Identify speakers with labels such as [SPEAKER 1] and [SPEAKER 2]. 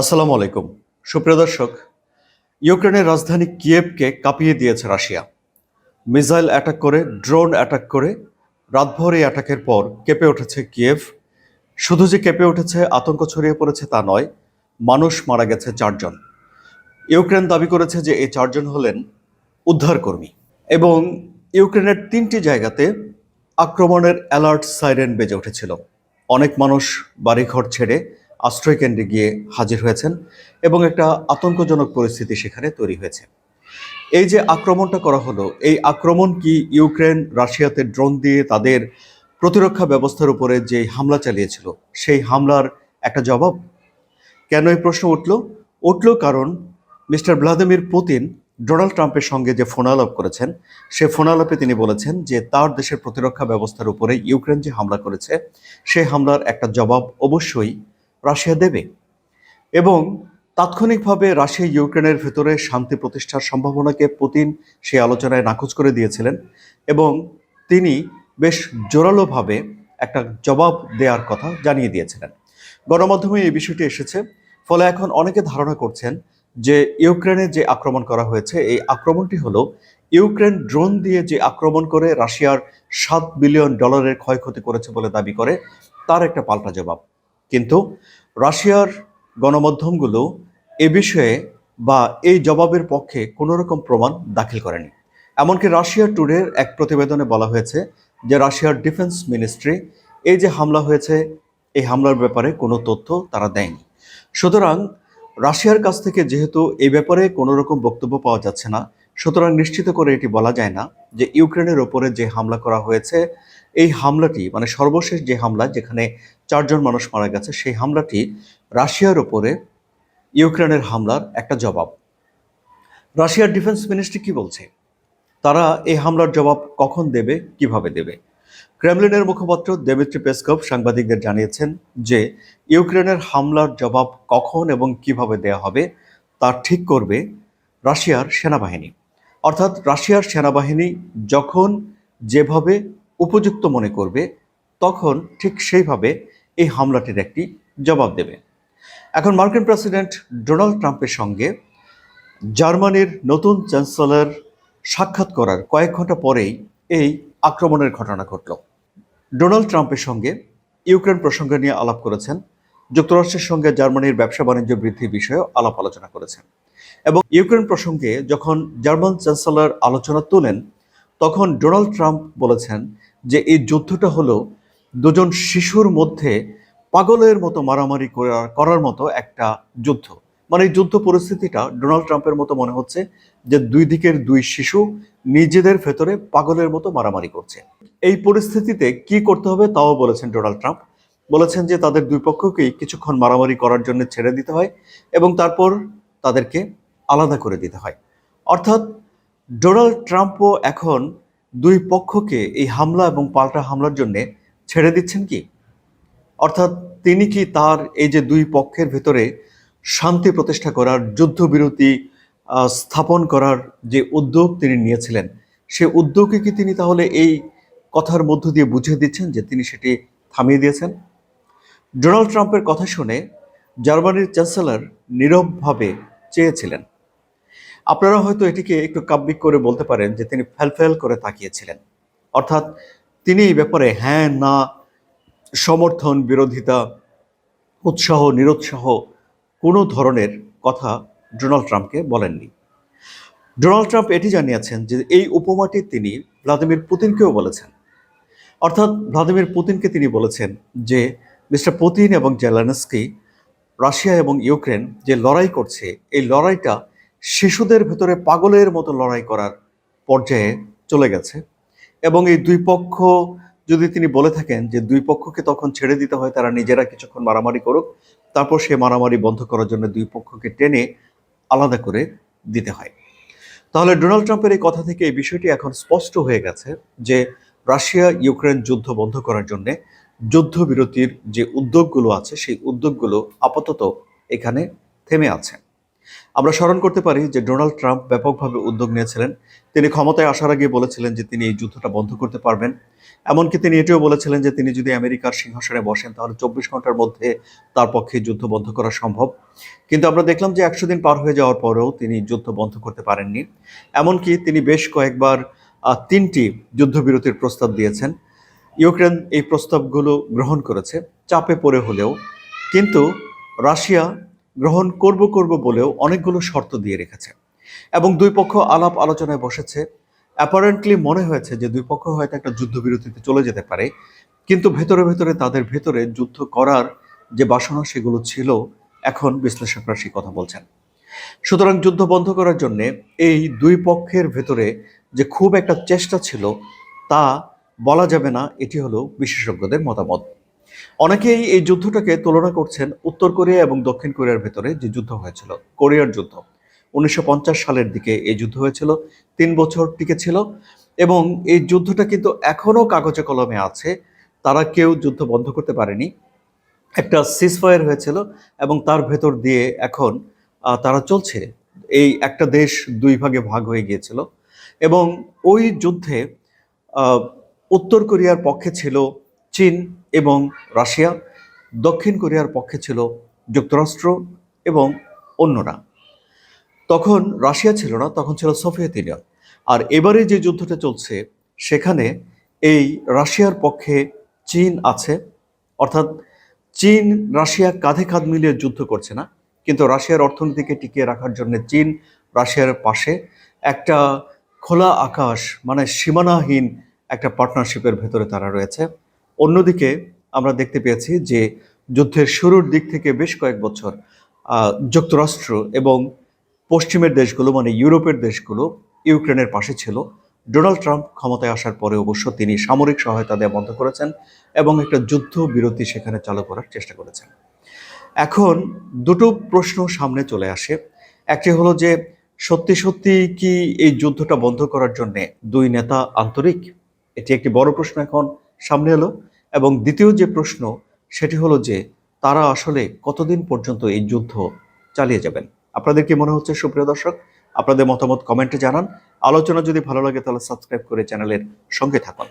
[SPEAKER 1] আসসালামু আলাইকুম। সুপ্রিয় দর্শক, ইউক্রেনের রাজধানী কিয়েভকে কাঁপিয়ে দিয়েছে রাশিয়া। মিসাইল অ্যাটাক করে, ড্রোন অ্যাটাক করে, রাতভর এই অ্যাটাকের পর কেঁপে উঠেছে কিয়েভ। শুধু যে কেঁপে উঠেছে, আতঙ্ক ছড়িয়ে পড়েছে তা নয়, মানুষ মারা গেছে চারজন। ইউক্রেন দাবি করেছে যে এই চারজন হলেন উদ্ধারকর্মী এবং ইউক্রেনের তিনটি জায়গাতে আক্রমণের অ্যালার্ট সাইরেন বেজে উঠেছিল। অনেক মানুষ বাড়িঘর ছেড়ে আশ্রয়কেন্দ্রে গিয়ে হাজির হয়েছেন এবং একটা আতঙ্কজনক পরিস্থিতি সেখানে তৈরি হয়েছে। এই যে আক্রমণটা করা হলো, এই আক্রমণ কি ইউক্রেন, রাশিয়াতে ড্রোন দিয়ে তাদের প্রতিরক্ষা ব্যবস্থার উপরে যে হামলা চালিয়েছিল, সেই হামলার একটা জবাব? কেন এই প্রশ্ন উঠল? উঠল কারণ মিস্টার ভ্লাদিমির পুতিন ডোনাল্ড ট্রাম্পের সঙ্গে যে ফোনালাপ করেছেন, সে ফোনালাপে তিনি বলেছেন যে তার দেশের প্রতিরক্ষা ব্যবস্থার উপরে ইউক্রেন যে হামলা করেছে সেই হামলার একটা জবাব অবশ্যই রাশিয়া দেবে। এবং তাৎক্ষণিকভাবে রাশিয়া ইউক্রেনের ভেতরে শান্তি প্রতিষ্ঠার সম্ভাবনাকে পুতিন সেই আলোচনায় নাকচ করে দিয়েছিলেন এবং তিনি বেশ জোরালোভাবে একটা জবাব দেওয়ার কথা জানিয়ে দিয়েছিলেন। গণমাধ্যমে এই বিষয়টি এসেছে, ফলে এখন অনেকে ধারণা করছেন যে ইউক্রেনে যে আক্রমণ করা হয়েছে, এই আক্রমণটি হলো ইউক্রেন ড্রোন দিয়ে যে আক্রমণ করে রাশিয়ার সাত বিলিয়ন ডলারের ক্ষয়ক্ষতি করেছে বলে দাবি করে, তার একটা পাল্টা জবাব। কিন্তু রাশিয়ার গণমাধ্যমগুলো এ বিষয়ে বা এই জবাবের পক্ষে কোনো রকম প্রমাণ দাখিল করেনি। এমনকি রাশিয়া টুডের এক প্রতিবেদনে বলা হয়েছে যে রাশিয়ার ডিফেন্স মিনিস্ট্রি এই যে হামলা হয়েছে, এই হামলার ব্যাপারে কোনো তথ্য তারা দেয়নি। সুতরাং রাশিয়ার কাছ থেকে যেহেতু এই ব্যাপারে কোনো রকম বক্তব্য পাওয়া যাচ্ছে না সুতরাং নিশ্চিত করে এটি বলা যায় না যে ইউক্রেনের ওপরে যে হামলা করা হয়েছে, এই হামলাটি মানে সর্বশেষ যে হামলা যেখানে চারজন মানুষ মারা গেছে, সেই হামলাটি রাশিয়ার ওপরে ইউক্রেনের হামলার একটা জবাব। রাশিয়ার ডিফেন্স মিনিস্ট্রি কি বলছে? তারা এই হামলার জবাব কখন দেবে, কীভাবে দেবে? ক্রেমলিনের মুখপাত্র দেমিত্রি পেসকভ সাংবাদিকদের জানিয়েছেন যে ইউক্রেনের হামলার জবাব কখন এবং কীভাবে দেয়া হবে, তা ঠিক করবে রাশিয়ার সেনাবাহিনী। অর্থাৎ রাশিয়ার সেনাবাহিনী যখন যেভাবে উপযুক্ত মনে করবে, তখন ঠিক সেইভাবে এই হামলাটির একটি জবাব দেবে। এখন মার্কিন প্রেসিডেন্ট ডোনাল্ড ট্রাম্পের সঙ্গে জার্মানির নতুন চ্যান্সেলর সাক্ষাৎ করার কয়েক ঘণ্টা পরেই এই আক্রমণের ঘটনা ঘটল। ডোনাল্ড ট্রাম্পের সঙ্গে ইউক্রেন প্রসঙ্গ নিয়ে আলাপ করেছেন। যুক্তরাষ্ট্রের সঙ্গে জার্মানির ব্যবসা বাণিজ্য বৃদ্ধির বিষয়েও আলাপ আলোচনা করেছেন। এবং ইউক্রেন প্রসঙ্গে যখন জার্মান চ্যান্সেলর আলোচনা তোলেন, তখন ডোনাল্ড ট্রাম্প বলেছেন যে এই যুদ্ধটা হলো দুজন শিশুর মধ্যে পাগলের মতো মারামারি করার মতো একটা যুদ্ধ। মানে এই যুদ্ধ পরিস্থিতিটা ডোনাল্ড ট্রাম্পের মতো মনে হচ্ছে যে দুই দিকের দুই শিশু নিজেদের ভেতরে পাগলের মতো মারামারি করছে। এই পরিস্থিতিতে কি করতে হবে তাও বলেছেন ডোনাল্ড ট্রাম্প। বলেছেন যে তাদের দুই পক্ষকেই কিছুক্ষণ মারামারি করার জন্য ছেড়ে দিতে হয় এবং তারপর তাদেরকে আলাদা করে দিতে হয়। অর্থাৎ ডোনাল্ড ট্রাম্পও এখন দুই পক্ষকে এই হামলা এবং পাল্টা হামলার জন্য ছেড়ে দিচ্ছেন কি? অর্থাৎ তিনি কি তার এই যে দুই পক্ষের ভেতরে শান্তি প্রতিষ্ঠা করার, যুদ্ধবিরতি স্থাপন করার যে উদ্যোগ তিনি নিয়েছিলেন, সে উদ্যোগকে কি তিনি তাহলে এই কথার মধ্য দিয়ে বুঝিয়ে দিচ্ছেন যে তিনি সেটি থামিয়ে দিয়েছেন? ডোনাল্ড ট্রাম্পের কথা শুনে জার্মানির চ্যান্সেলর নীরবভাবে চেয়েছিলেন। আপনারা হয়তো এটিকে একটু কাব্যিক করে বলতে পারেন যে তিনি ফ্যালফ্যাল করে তাকিয়েছিলেন। অর্থাৎ তিনি এই ব্যাপারে হ্যাঁ না, সমর্থন, বিরোধিতা, উৎসাহ, নিরুৎসাহ কোনো ধরনের কথা ডোনাল্ড ট্রাম্পকে বলেননি। ডোনাল্ড ট্রাম্প এটি জানিয়েছেন যে এই উপমাটি তিনি ভ্লাদিমির পুতিনকেও বলেছেন। অর্থাৎ ভ্লাদিমির পুতিনকে তিনি বলেছেন যে মিস্টার পুতিন এবং জেলানস্কি রাশিয়া এবং ইউক্রেন যে লড়াই করছে, এই লড়াইটা শিশুদের ভেতরে পাগলের মতো লড়াই করার পর্যায়ে চলে গেছে। এবং এই দুই পক্ষ, যদি তিনি বলে থাকেন যে দুই পক্ষকে তখন ছেড়ে দিতে হয়, তারা নিজেরা কিছুক্ষণ মারামারি করুক, তারপর সে মারামারি বন্ধ করার জন্য দুই পক্ষকে টেনে আলাদা করে দিতে হয়। তাহলে ডোনাল্ড ট্রাম্পের এই কথা থেকে এই বিষয়টি এখন স্পষ্ট হয়ে গেছে যে রাশিয়া ইউক্রেন যুদ্ধ বন্ধ করার জন্য যুদ্ধবিরতির যে উদ্যোগগুলো আছে, সেই উদ্যোগগুলো আপাতত এখানে থেমে আছে। আমরা স্মরণ করতে পারি যে ডোনাল্ড ট্রাম্প ব্যাপকভাবে উদ্যোগ নিয়েছিলেন। তিনি ক্ষমতায় আসার আগে বলেছিলেন যে তিনি এই যুদ্ধটা বন্ধ করতে পারবেন। এমনকি তিনি এটিও বলেছিলেন যে তিনি যদি আমেরিকার সিংহাসনে বসেন, তাহলে চব্বিশ ঘণ্টার মধ্যে তার পক্ষে যুদ্ধ বন্ধ করা সম্ভব। কিন্তু আমরা দেখলাম যে একশো দিন পার হয়ে যাওয়ার পরেও তিনি যুদ্ধ বন্ধ করতে পারেননি। এমনকি তিনি বেশ কয়েকবার তিনটি যুদ্ধবিরতির প্রস্তাব দিয়েছেন। ইউক্রেন এই প্রস্তাবগুলো গ্রহণ করেছে, চাপে পড়ে হলেও। কিন্তু রাশিয়া গ্রহণ করব করব বলেও অনেকগুলো শর্ত দিয়ে রেখেছে এবং দুই পক্ষ আলাপ আলোচনায় বসেছে। অ্যাপারেন্টলি মনে হয়েছে যে দুই পক্ষ হয়তো একটা যুদ্ধবিরতিতে চলে যেতে পারে, কিন্তু ভেতরে ভেতরে তাদের ভেতরে যুদ্ধ করার যে বাসনা সেগুলো ছিল, এখন বিশ্লেষকরা সেই কথা বলছেন। সুতরাং যুদ্ধ বন্ধ করার জন্যে এই দুই পক্ষের ভেতরে যে খুব একটা চেষ্টা ছিল, তা বলা যাবে না, এটি হলো বিশেষজ্ঞদের মতামত। অনেকেই এই যুদ্ধটাকে তুলনা করছেন উত্তর কোরিয়া এবং দক্ষিণ কোরিয়ার ভেতরে যে যুদ্ধ হয়েছিল, কোরিয়ার যুদ্ধ। উনিশশো পঞ্চাশ সালের দিকে এই যুদ্ধ হয়েছিল, তিন বছর টিকেছিল এবং এই যুদ্ধটা কিন্তু এখনও কাগজে কলমে আছে, তারা কেউ যুদ্ধ বন্ধ করতে পারেনি। একটা সিজফায়ার হয়েছিল এবং তার ভেতর দিয়ে এখন তারা চলছে। এই একটা দেশ দুই ভাগে ভাগ হয়ে গিয়েছিল এবং ওই যুদ্ধে উত্তর কোরিয়ার পক্ষে ছিল চীন এবং রাশিয়া, দক্ষিণ কোরিয়ার পক্ষে ছিল যুক্তরাষ্ট্র এবং অন্যরা। তখন রাশিয়া ছিল না, তখন ছিল সোভিয়েত ইউনিয়ন। আর এবারে যে যুদ্ধটা চলছে, সেখানে এই রাশিয়ার পক্ষে চীন আছে। অর্থাৎ চীন রাশিয়া কাঁধে কাঁধ মিলিয়ে যুদ্ধ করছে না, কিন্তু রাশিয়ার অর্থনীতিকে টিকিয়ে রাখার জন্য চীন রাশিয়ার পাশে একটা খোলা আকাশ মানে সীমানাহীন একটা পার্টনারশিপের ভেতরে তারা রয়েছে। অন্যদিকে আমরা দেখতে পেয়েছি যে যুদ্ধের শুরুর দিক থেকে বেশ কয়েক বছর যুক্তরাষ্ট্র এবং পশ্চিমের দেশগুলো মানে ইউরোপের দেশগুলো ইউক্রেনের পাশে ছিল। ডোনাল্ড ট্রাম্প ক্ষমতায় আসার পরে অবশ্য তিনি সামরিক সহায়তা দেওয়া বন্ধ করেছেন এবং একটা যুদ্ধ বিরতি সেখানে চালু করার চেষ্টা করেছেন। এখন দুটো প্রশ্ন সামনে চলে আসে। একটি হলো যে সত্যি সত্যি কি এই যুদ্ধটা বন্ধ করার জন্যে দুই নেতা আন্তরিক? এটি একটি বড় প্রশ্ন এখন সামনে এলো এবং দ্বিতীয় যে প্রশ্ন সেটি হলো যে তারা আসলে কতদিন পর্যন্ত এই যুদ্ধ চালিয়ে যাবেন? আপনাদের কি মনে হচ্ছে, সুপ্রিয় দর্শক? আপনাদের মতামত কমেন্টে জানান। আলোচনা যদি ভালো লাগে তাহলে সাবস্ক্রাইব করে চ্যানেলের সঙ্গে থাকুন।